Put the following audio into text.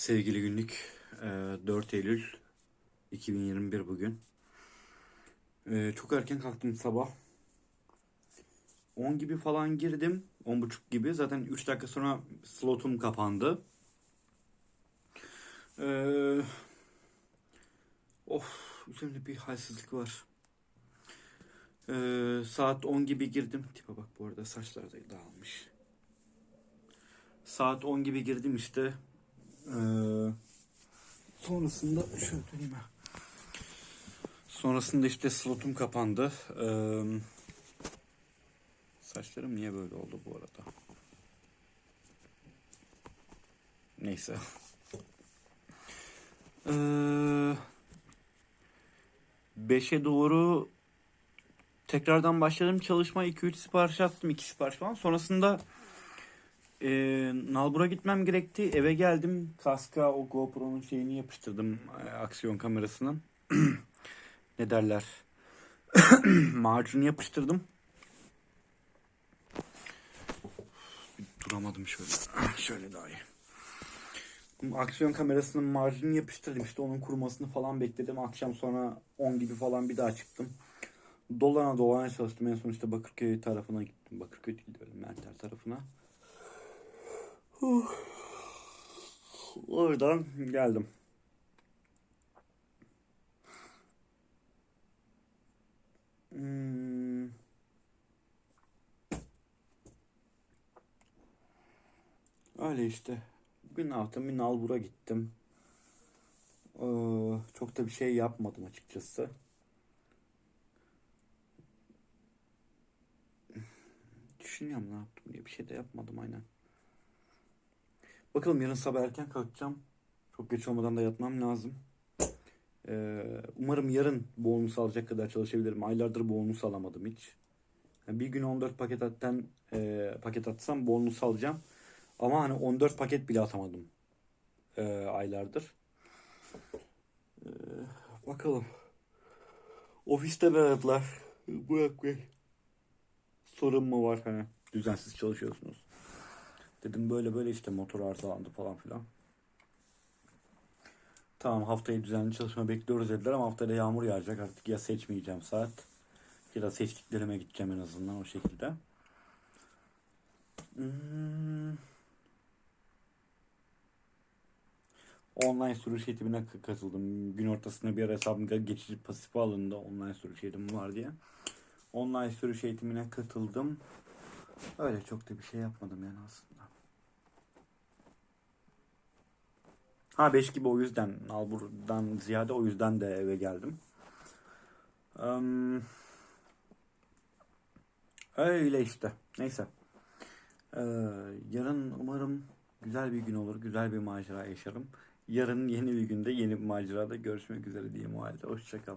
Sevgili günlük e, 4 Eylül 2021 bugün. E, Çok erken kalktım sabah. 10 gibi falan girdim. 10.30 gibi. Zaten 3 dakika sonra slotum kapandı. Ee, of üzerimde bir halsizlik var. Saat 10 gibi girdim. Tipe bak bu arada saçlar da dağılmış. Saat 10 gibi girdim işte. Ee, sonrasında şöyle döneyim ha. Sonrasında işte slotum kapandı. Ee, saçlarım niye böyle oldu bu arada? Neyse. Ee, 5'e doğru tekrardan başladım çalışma 2-3 sipariş attım 2 sipariş falan. Sonrasında e, Nalbur'a gitmem gerekti. Eve geldim. Kaska o GoPro'nun şeyini yapıştırdım. e, aksiyon kamerasının. ne derler? Macunu yapıştırdım. Duramadım şöyle. şöyle daha iyi. Aksiyon kamerasının marjını yapıştırdım. İşte onun kurumasını falan bekledim. Akşam sonra 10 gibi falan bir daha çıktım. Dolana dolana çalıştım. En son işte Bakırköy tarafına gittim. Bakırköy değil de öyle Merter tarafına. Oradan geldim. Hmm. Öyle işte. Bugün ne yaptım? Bir Nalbur'a gittim. Ee, çok da bir şey yapmadım açıkçası. Düşünüyorum ne yaptım diye bir şey de yapmadım aynen. Bakalım yarın sabah erken kalkacağım. Çok geç olmadan da yatmam lazım. Ee, umarım yarın bonus alacak kadar çalışabilirim. Aylardır bonus alamadım hiç. Yani bir gün 14 paket atten e, paket atsam bonus alacağım. Ama hani 14 paket bile atamadım e, aylardır. E, bakalım. Ofiste de aradılar. Burak Bey. Sorun mu var hani düzensiz çalışıyorsunuz. Dedim böyle böyle işte motor arızalandı falan filan. Tamam haftayı düzenli çalışma bekliyoruz dediler ama haftaya yağmur yağacak artık ya seçmeyeceğim saat ya da seçtiklerime gideceğim en azından o şekilde. Hmm. Online sürüş eğitimine katıldım. Gün ortasında bir ara hesabımda geçici pasif alındı online sürüş eğitimi var diye. Online sürüş eğitimine katıldım. Öyle çok da bir şey yapmadım yani aslında. Ha 5 gibi o yüzden Nalbur'dan ziyade o yüzden de eve geldim. Eee, öyle işte. Neyse. Ee, yarın umarım güzel bir gün olur. Güzel bir macera yaşarım. Yarın yeni bir günde yeni bir macerada görüşmek üzere diyeyim o halde. Hoşçakal.